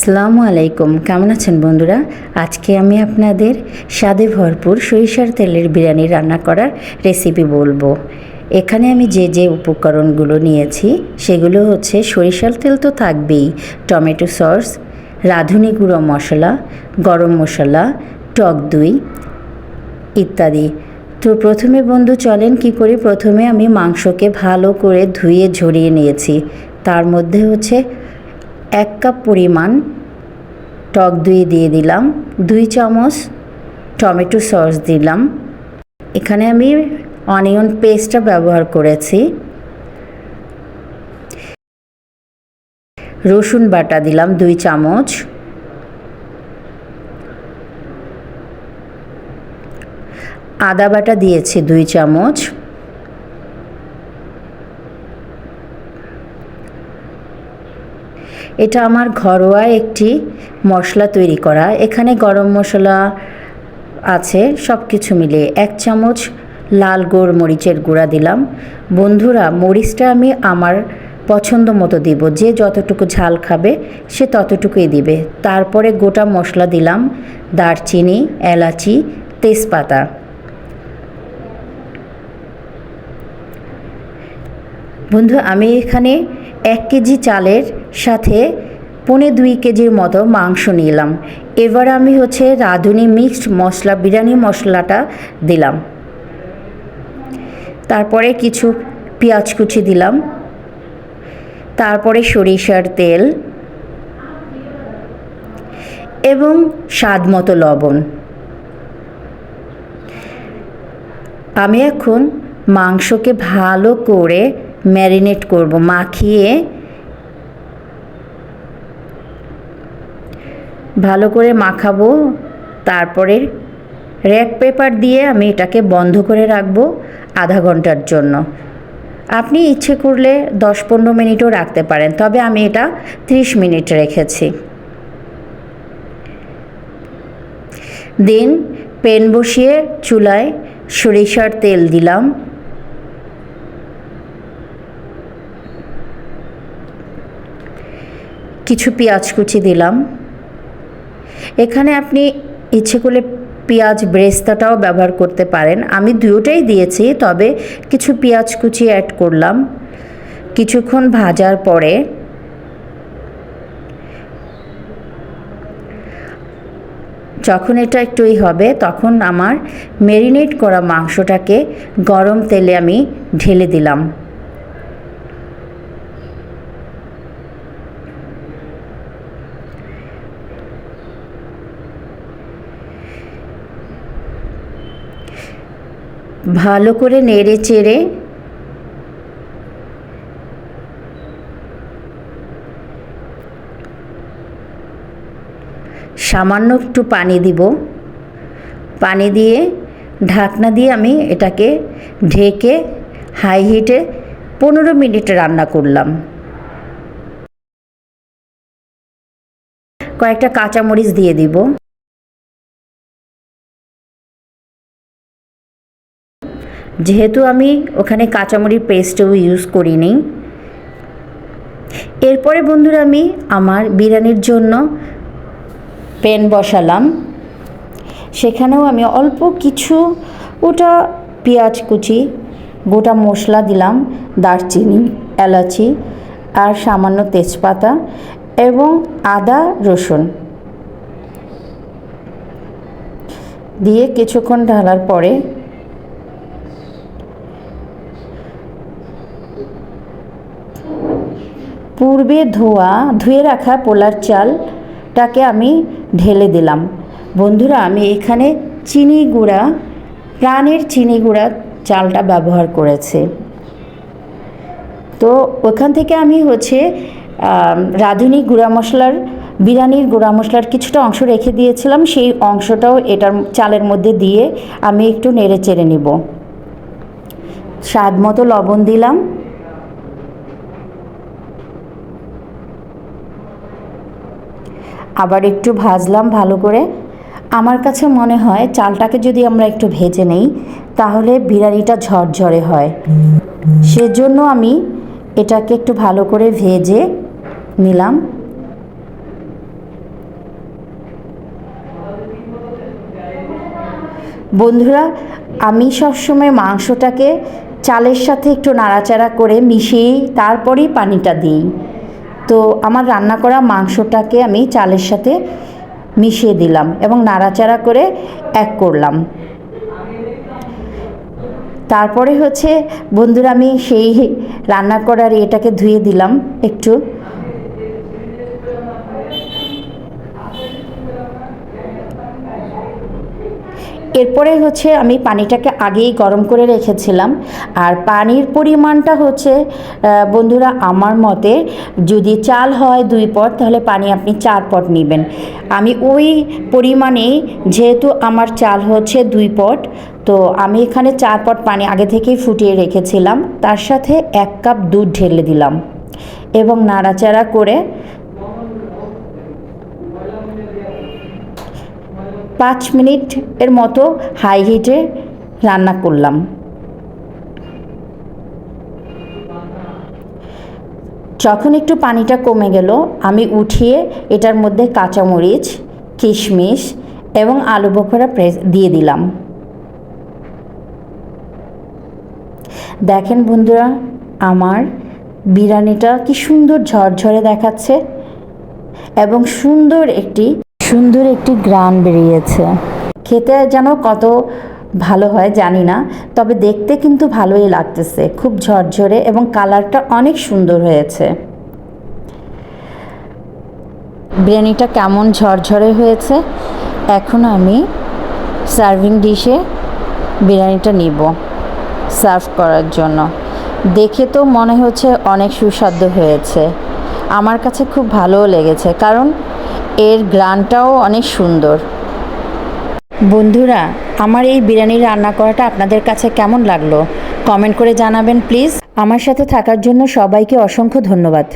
আসসালামু আলাইকুম। কেমন আছেন বন্ধুরা? আজকে আমি আপনাদের স্বাদে ভরপুর সরিষার তেলের বিরিয়ানি রান্না করার রেসিপি বলব। এখানে আমি যে যে উপকরণগুলো নিয়েছি, সেগুলো হচ্ছে সরিষার তেল তো থাকবেই। টমেটো সস, রাঁধুনি গুঁড়ো মশলা, গরম মশলা, টক দই ইত্যাদি। তো প্রথমে বন্ধু, চলেন কি করি প্রথমে আমি মাংসকে ভালো করে ধুয়ে ঝরিয়ে নিয়েছি। তার মধ্যে হচ্ছে এক কাপ পরিমাণ টক দই দিয়ে দিলাম, দুই চামচ টমেটো সস দিলাম। এখানে আমি অনিয়ন পেস্টটা ব্যবহার করেছি। রসুন বাটা দিলাম, দুই চামচ। আদা বাটা দিয়েছি, দুই চামচ। এটা আমার ঘরোয়া একটি মশলা তৈরি করা। এখানে গরম মশলা আছে সব কিছু মিলিয়ে। এক চামচ লাল গোড় মরিচের গুঁড়া দিলাম। বন্ধুরা, মরিচটা আমি আমার পছন্দ মতো দিব। যে যতটুকু ঝাল খাবে, সে ততটুকুই দিবে। তারপরে গোটা মশলা দিলাম দারচিনি, এলাচি, তেজপাতা। বন্ধু, আমি এখানে এক কেজি চালের সাথে পৌনে দুই কেজির মতো মাংস নিলাম। এবার আমি হচ্ছে রাঁধুনি মিক্সড মশলা, বিরিয়ানি মশলাটা দিলাম। তারপরে কিছু পেঁয়াজ কুচি দিলাম। তারপরে সরিষার তেল এবং স্বাদ মতো লবণ। আমি এখন মাংসকে ভালো করে ম্যারিনেট করব, মাখিয়ে ভালো করে মাখাবো তারপরে র্যাক পেপার দিয়ে আমি এটাকে বন্ধ করে রাখব আধা ঘণ্টার জন্য। আপনি ইচ্ছে করলে দশ পনেরো মিনিটও রাখতে পারেন, তবে আমি এটা ত্রিশ মিনিট রেখেছি। দিন পেন বসিয়ে চুলায় সরিষার তেল দিলাম। কিছু পেঁয়াজ কুচি দিলাম। এখানে আপনি ইচ্ছে করলে পেঁয়াজ ব্রেস্তাটাও ব্যবহার করতে পারেন। আমি দুটোটাই দিয়েছি, তবে কিছু পেঁয়াজ কুচি অ্যাড করলাম। কিছুক্ষণ ভাজার পরে যখন এটা একটুই হবে, তখন আমার মেরিনেট করা মাংসটাকে গরম তেলে আমি ঢেলে দিলাম। ভালো করে নেড়ে চেড়ে সামান্য একটু পানি দিব। পানি দিয়ে ঢাকনা দিয়ে আমি এটাকে ঢেকে হাই হিটে পনেরো মিনিট রান্না করলাম। কয়েকটা কাঁচামরিচ দিয়ে দিব। যেহেতু আমি ওখানে কাঁচামরিচ পেস্টও ইউজ করিনি। এরপরে বন্ধুরা আমি আমার বিরিয়ানির জন্য প্যান বসালাম। সেখানেও আমি অল্প কিছু ওটা পেঁয়াজ কুচি, গোটা মশলা দিলাম, দারচিনি, এলাচি আর সামান্য তেজপাতা এবং আদা, রসুন। দিয়ে কিছুক্ষণ ঢালার পরে পূর্বে ধোয়া ধুয়ে রাখা পোলার চালটাকে আমি ঢেলে দিলাম। বন্ধুরা, আমি এখানে চিনি গুঁড়া, প্রাণের চিনি গুঁড়া চালটা ব্যবহার করেছে। তো ওখান থেকে আমি হচ্ছে রাঁধুনি গুঁড়া মশলার, বিরিয়ানির গুঁড়া মশলার কিছুটা অংশ রেখে দিয়েছিলাম। সেই অংশটাও এটার চালের মধ্যে দিয়ে আমি একটু নেড়ে চেড়ে নিব। স্বাদ মতো লবণ দিলাম। আবার একটু ভাজলাম ভালো করে। আমার কাছে মনে হয় চালটাকে যদি আমরা একটু ভেজে নেই, তাহলে বিরিয়ানিটা ঝরঝরে হয়। সেজন্য আমি এটাকে একটু ভালো করে ভেজে নিলাম। বন্ধুরা, আমি সবসময় মাংসটাকে চালের সাথে একটু নাড়াচাড়া করে মিশিয়ে তারপরেই পানিটা দিই। তো আমার রান্না করা মাংসটাকে আমি চালের সাথে মিশিয়ে দিলাম এবং নাড়াচাড়া করে এক করলাম। তারপরে হচ্ছে, বন্ধুরা আমি সেই রান্না করার এটাকে ধুয়ে দিলাম একটু। এরপরে হচ্ছে আমি পানিটাকে আগেই গরম করে রেখেছিলাম। আর পানির পরিমাণটা হচ্ছে বন্ধুরা আমার মতে যদি চাল হয় দুই পট, তাহলে পানি আপনি চার পট নেবেন। আমি ওই পরিমাণেই যেহেতু আমার চাল হচ্ছে দুই পট, তো আমি এখানে চার পট পানি আগে থেকেই ফুটিয়ে রেখেছিলাম। তার সাথে এক কাপ দুধ ঢেলে দিলাম। এবং নাড়াচাড়া করে পাঁচ মিনিট এর মতো হাই হিটে রান্না করলাম। যখন একটু পানিটা কমে গেল, আমি উঠিয়ে এটার মধ্যে কাঁচামরিচ, কিশমিশ এবং আলু বখরা প্রেস দিয়ে দিলাম। দেখেন বন্ধুরা, আমার বিরিয়ানিটা কি সুন্দর ঝরঝরে দেখাচ্ছে এবং সুন্দর একটি সুন্দর একটি গ্রান বেরিয়েছে। খেতে যেন কত ভালো হয় জানি না, তবে দেখতে কিন্তু ভালোই লাগতেছে। খুব ঝরঝরে এবং কালারটা অনেক সুন্দর হয়েছে। বিরিয়ানিটা কেমন ঝরঝরে হয়েছে? এখন আমি সার্ভিং ডিশে বিরিয়ানিটা নিব সার্ভ করার জন্য। দেখে তো মনে হচ্ছে অনেক সুস্বাদু হয়েছে। আমার কাছে খুব ভালোও লেগেছে, কারণ এর গ্রানটাও অনেক সুন্দর। বন্ধুরা, আমার এই বিরিয়ানি রান্না করাটা আপনাদের কাছে কেমন লাগল? কমেন্ট করে জানাবেন, প্লিজ। আমার সাথে থাকার জন্য সবাইকে অসংখ্য ধন্যবাদ।